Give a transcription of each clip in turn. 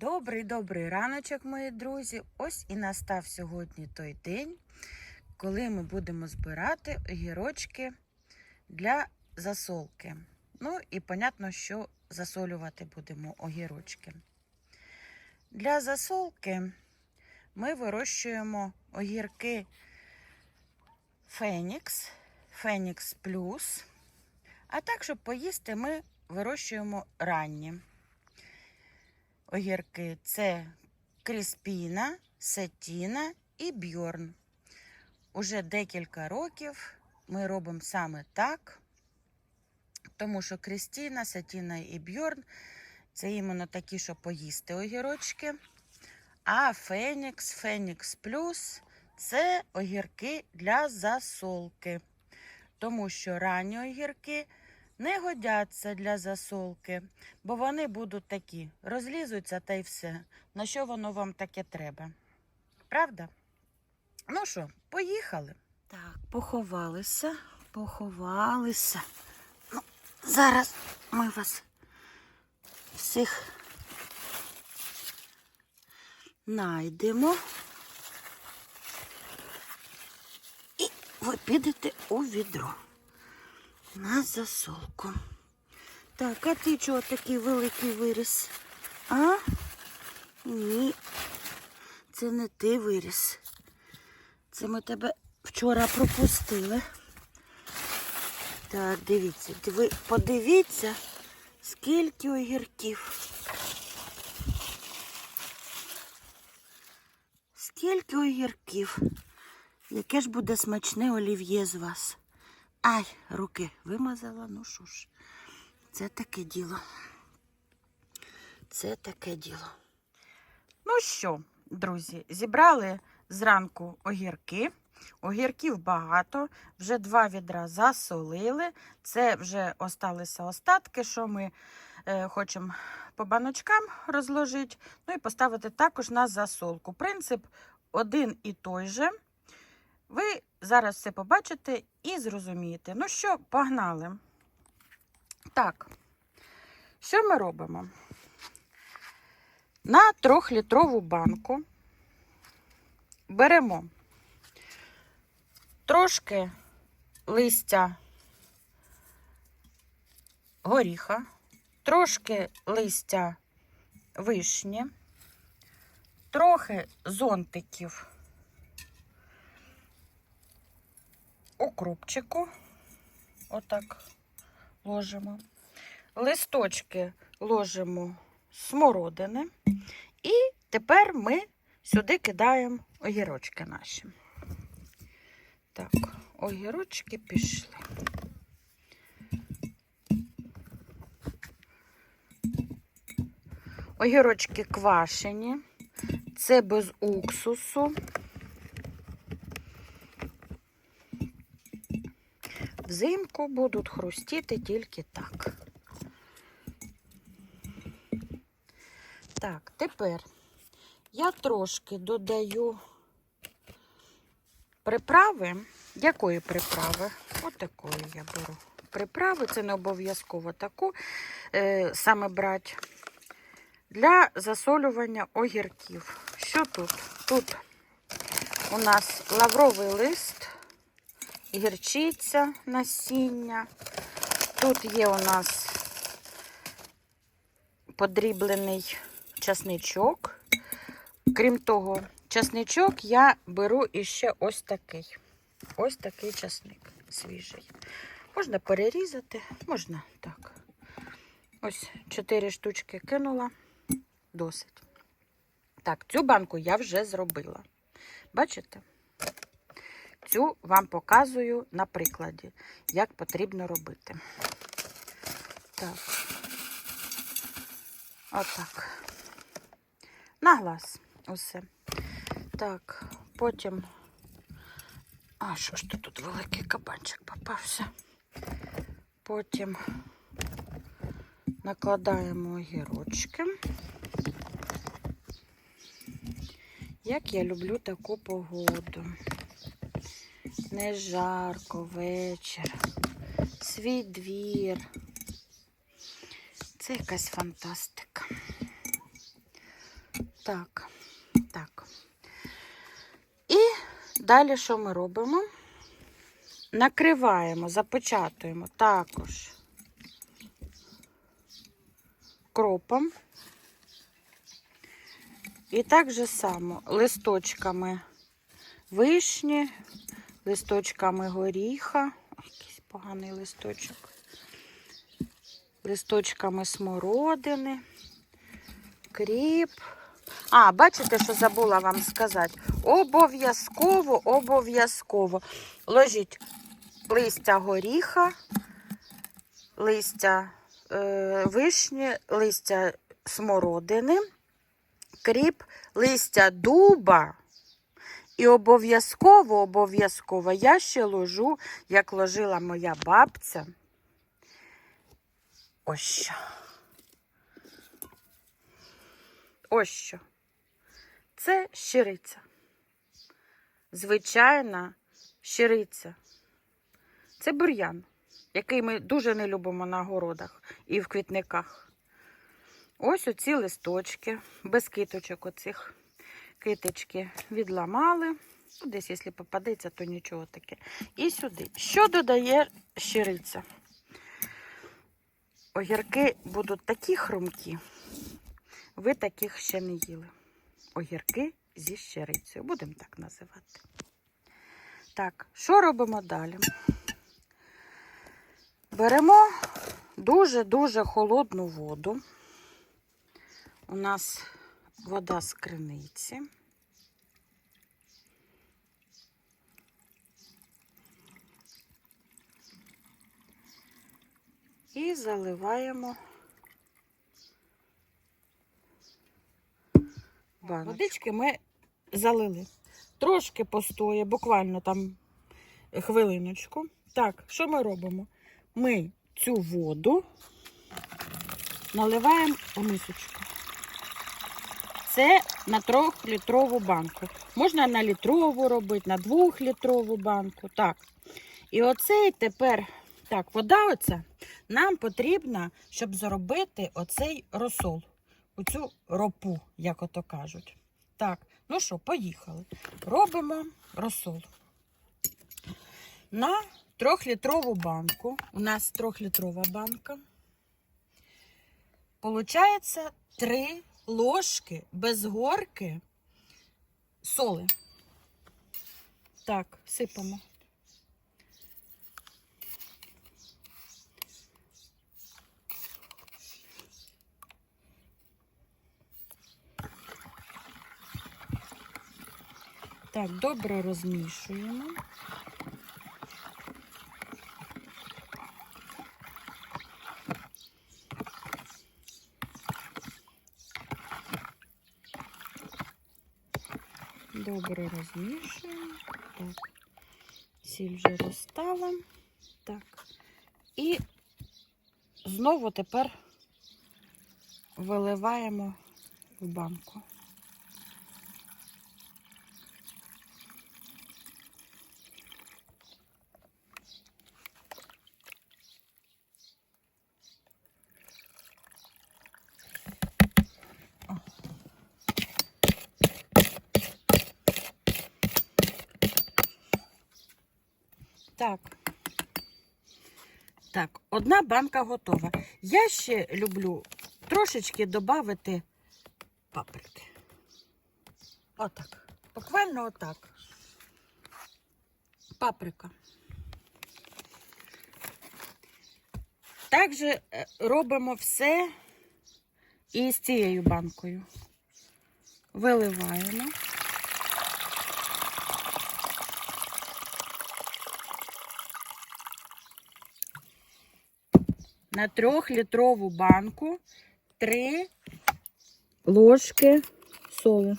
Добрий добрий раночок, мої друзі. Ось і настав сьогодні той день, коли ми будемо збирати огірочки для засолки. Ну і понятно, що засолювати будемо огірочки. Для засолки ми вирощуємо огірки Фенікс, Фенікс Плюс. А так, щоб поїсти, ми вирощуємо ранні огірки це Кріспіна, Сетіна і Бьорн. Уже декілька років ми робимо саме так, тому що Крістіна, Сетіна і Бьорн це іменно такі, що поїсти огірочки. А Фенікс, Фенікс Плюс це огірки для засолки. Тому що ранні огірки не годяться для засолки, бо вони будуть такі, розлізуться та й все. На що воно вам таке треба? Правда? Ну що, поїхали? Так, поховалися, поховалися. Ну, зараз ми вас всіх найдемо. І ви підете у відро на засолку. Так, а ти чого такий великий виріс? А? Ні. Це не ти виріс. Це ми тебе вчора пропустили. Так, дивіться, ви подивіться, скільки огірків. Скільки огірків. Яке ж буде смачне олів'є з вас? Ай, руки вимазала, ну що ж, це таке діло. Це таке діло. Ну що, друзі, зібрали зранку огірки. Огірків багато, вже два відра засолили. Це вже осталися остатки, що ми е, хочемо по баночкам розложити. Ну і поставити також на засолку. Принцип один і той же. Ви зараз все побачите і зрозумієте. Ну що, погнали. Так, що ми робимо? На трьохлітрову банку беремо трошки листя горіха, трошки листя вишні, трохи зонтиків укропчику. Отак ложимо. Листочки ложимо смородини. І тепер ми сюди кидаємо огірочки наші. Так, огірочки пішли. Огірочки квашені, це без уксусу. Взимку будуть хрустіти тільки так. Так, тепер я трошки додаю приправи. Якої приправи? Отакої я беру. Приправи, це не обов'язково таку е, саме брати. Для засолювання огірків. Що тут? Тут у нас лавровий лист гірчиця насіння. Тут є у нас подріблений часничок. Крім того, часничок я беру іще ось такий. Ось такий часник свіжий. Можна перерізати, можна так. Ось 4 штучки кинула, досить. Так, цю банку я вже зробила. Бачите? Цю вам показую на прикладі, як потрібно робити. Так, отак. На глаз усе. Так, потім. А, що ж то тут великий кабанчик попався? Потім накладаємо огірочки. Як я люблю таку погоду не жарко, вечір, свій двір. Це якась фантастика. Так, так. І далі що ми робимо? Накриваємо, запечатуємо також кропом. І так же само листочками вишні, листочками горіха. Якийсь поганий листочок. Листочками смородини, кріп. А, бачите, що забула вам сказати? Обов'язково, обов'язково ложіть листя горіха, листя е, вишні, листя смородини, кріп, листя дуба. І обов'язково, обов'язково я ще ложу, як ложила моя бабця. Ось що. Ось що. Це щириця. Звичайна щириця. Це бур'ян, який ми дуже не любимо на городах і в квітниках. Ось оці листочки, без киточок оцих киточки відламали. Ну, Десь, якщо попадеться, то нічого таке. І сюди. Що додає щириця? Огірки будуть такі хрумкі. Ви таких ще не їли. Огірки зі щирицею. Будемо так називати. Так, що робимо далі? Беремо дуже-дуже холодну воду. У нас вода з криниці. І заливаємо баночку. Водички ми залили. Трошки постоє, буквально там хвилиночку. Так, що ми робимо? Ми цю воду наливаємо у мисочку. Це на трьохлітрову банку. Можна на літрову робити, на двохлітрову банку. Так. І оцей тепер, так, вода оця нам потрібна, щоб зробити оцей розсол. Оцю ропу, як ото кажуть. Так, ну що, поїхали. Робимо розсол. На трьохлітрову банку. У нас трьохлітрова банка. Получається три ложки без горки соли. Так, сипемо. Так, добре розмішуємо. Добре розмішуємо. Так. Сіль вже розстала. Так. І знову тепер виливаємо в банку. Так. Так, одна банка готова. Я ще люблю трошечки додати паприки. Отак. Буквально отак. Паприка. Так же е, робимо все і з цією банкою. Виливаємо. На трьохлітрову банку три ложки соли.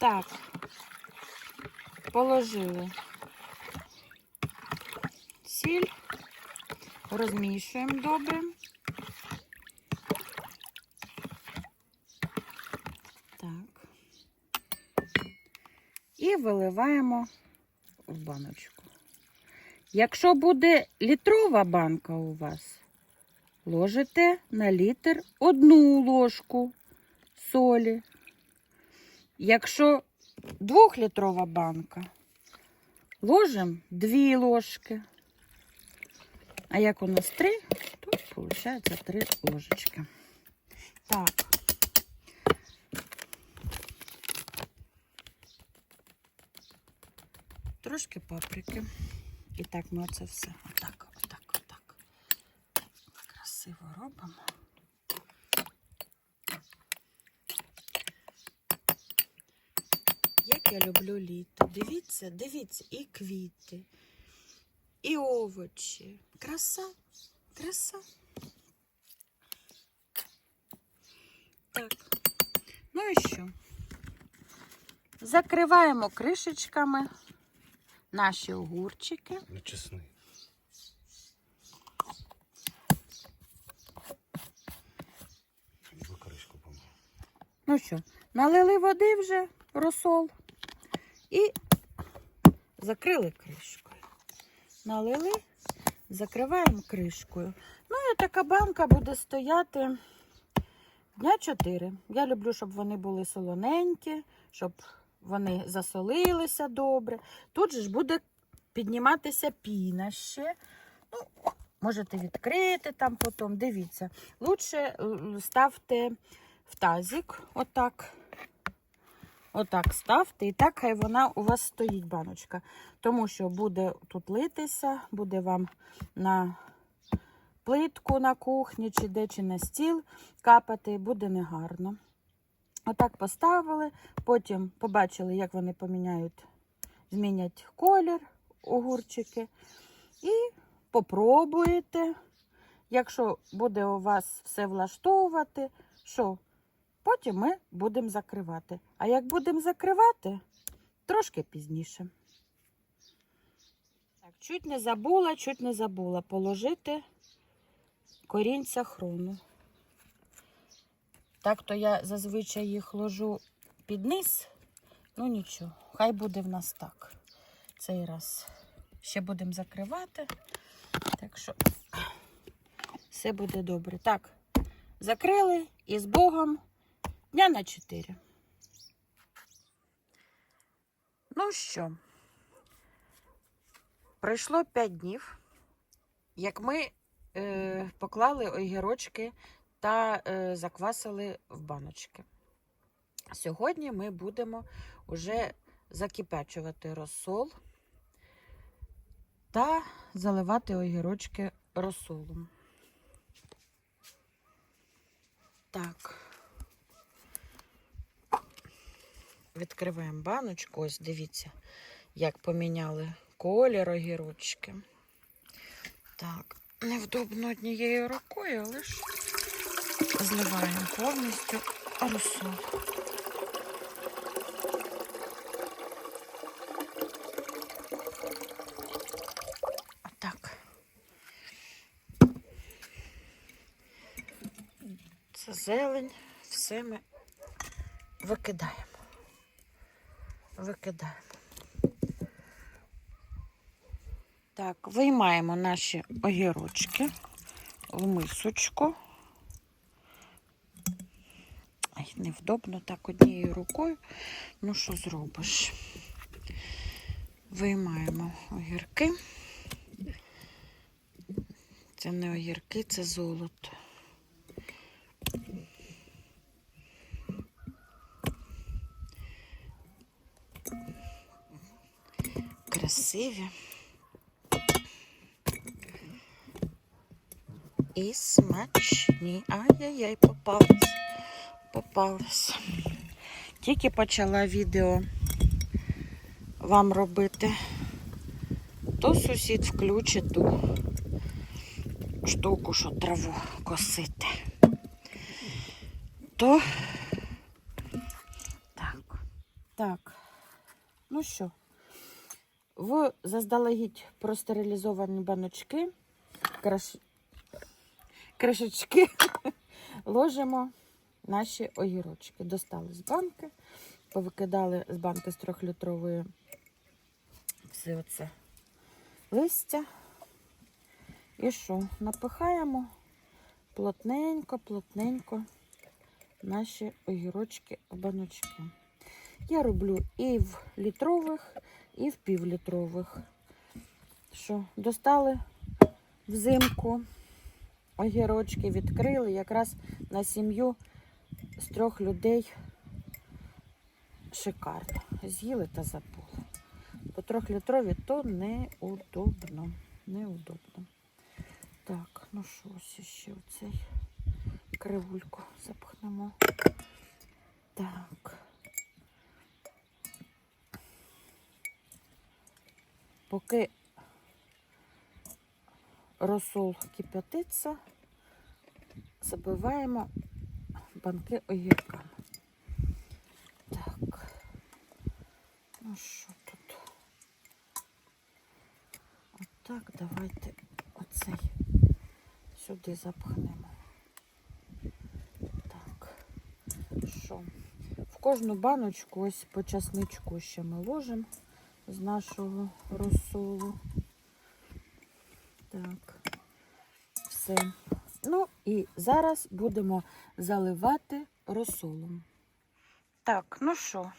Так, положили сіль, розмішуємо добре. Так. І виливаємо в баночку. Якщо буде літрова банка у вас, ложите на літр одну ложку солі. Якщо двохлітрова банка, ложимо дві ложки. А як у нас три, то виходить три ложечки. Так. Трошки паприки. І так ми оце все отак, отак, отак. Красиво робимо. Як я люблю літо. Дивіться, дивіться, і квіти, і овочі. Краса, краса. Так. Ну і що? Закриваємо кришечками наші огурчики. Кришку помив. Ну що, налили води вже розсол і закрили кришкою. Налили, закриваємо кришкою. Ну і така банка буде стояти дня 4. Я люблю, щоб вони були солоненькі, щоб вони засолилися добре. Тут же ж буде підніматися піна ще. Ну, можете відкрити там потім, дивіться. Лучше е, ставте в тазик, отак. Отак ставте, і так хай вона у вас стоїть, баночка. Тому що буде тут литися, буде вам на плитку на кухні, чи де, чи на стіл капати, буде негарно. Отак поставили, потім побачили, як вони поміняють, змінять колір огурчики. І попробуєте. Якщо буде у вас все влаштовувати, що потім ми будемо закривати. А як будемо закривати, трошки пізніше. Так, чуть не забула, чуть не забула положити корінця хрону. Так то я зазвичай їх ложу під низ. Ну нічого, хай буде в нас так. Цей раз ще будемо закривати. Так що все буде добре. Так, закрили і з Богом дня на 4. Ну що, пройшло 5 днів, як ми е, поклали огірочки та е, заквасили в баночки. Сьогодні ми будемо вже закипячувати розсол та заливати огірочки розсолом. Так. Відкриваємо баночку. Ось дивіться, як поміняли колір огірочки. Так, невдобно однією рукою, але ж зливаємо повністю розсол. Отак. Це зелень, все ми викидаємо. Викидаємо. Так, виймаємо наші огірочки в мисочку. Ай, невдобно так однією рукою. Ну, що зробиш? Виймаємо огірки. Це не огірки, це золото. Красиві. І смачні. Ай-яй-яй, попалась. Попалась. Тільки почала відео вам робити, то сусід включить ту штуку, що траву косити. То так. Так. Ну що, в заздалегідь простерилізовані баночки, краш... кришечки ложимо наші огірочки. Достали з банки, повикидали з банки з трьохлітрової все оце листя. І що? Напихаємо плотненько, плотненько наші огірочки в баночки. Я роблю і в літрових, і в півлітрових. Що, достали взимку огірочки, відкрили якраз на сім'ю з трьох людей шикарно. З'їли та забули. По трьохлітрові то неудобно. Неудобно. Так, ну що, ось ще оцей кривульку запхнемо. Так. Поки розсол кип'ятиться, забиваємо банки огірками. Так. Ну що тут? Отак, давайте оцей сюди запхнемо. Так. Що? В кожну баночку ось по часничку ще ми ложимо з нашого розсолу. Так. Все. Ну і зараз будемо заливати розсолом. Так, ну що,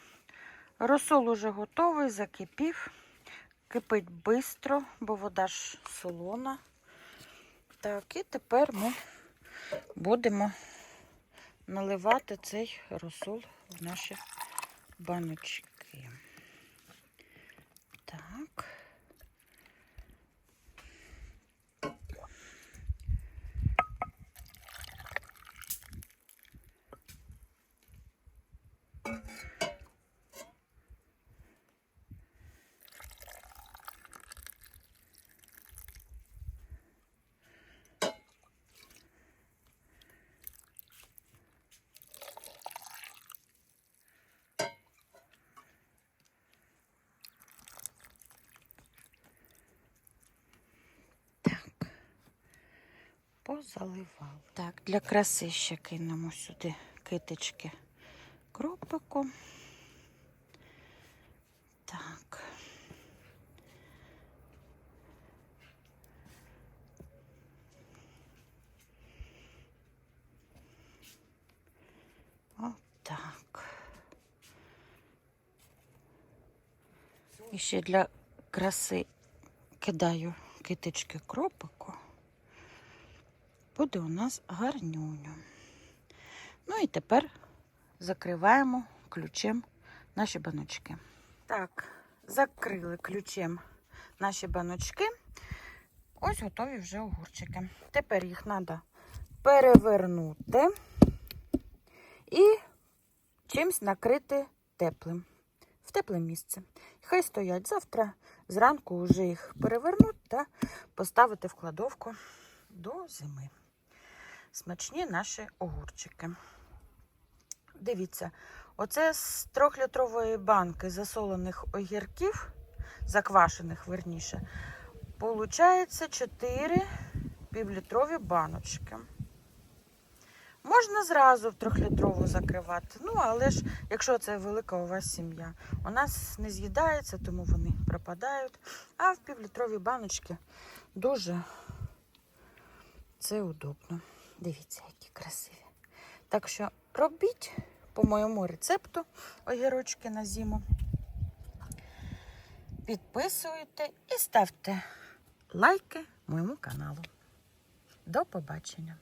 розсол уже готовий, закипів. Кипить швидко, бо вода ж солона. Так, і тепер ми будемо наливати цей розсол в наші баночки. Так. Так. Позаливав. Так, для краси ще кинемо сюди китички кропику. Так. Отак. І ще для краси кидаю китички кропику. Буде у нас гарнюню. Ну і тепер закриваємо ключем наші баночки. Так, закрили ключем наші баночки. Ось готові вже огурчики. Тепер їх треба перевернути і чимось накрити теплим. В тепле місце. Хай стоять завтра. Зранку вже їх перевернути та поставити в кладовку до зими. Смачні наші огурчики. Дивіться, оце з трьохлітрової банки засолених огірків, заквашених верніше, получається 4 півлітрові баночки. Можна зразу в трьохлітрову закривати. Ну, але ж, якщо це велика у вас сім'я, у нас не з'їдається, тому вони пропадають. А в півлітрові баночки дуже це удобно. Дивіться, які красиві. Так що робіть по моєму рецепту огірочки на зиму. Підписуйте і ставте лайки моєму каналу. До побачення!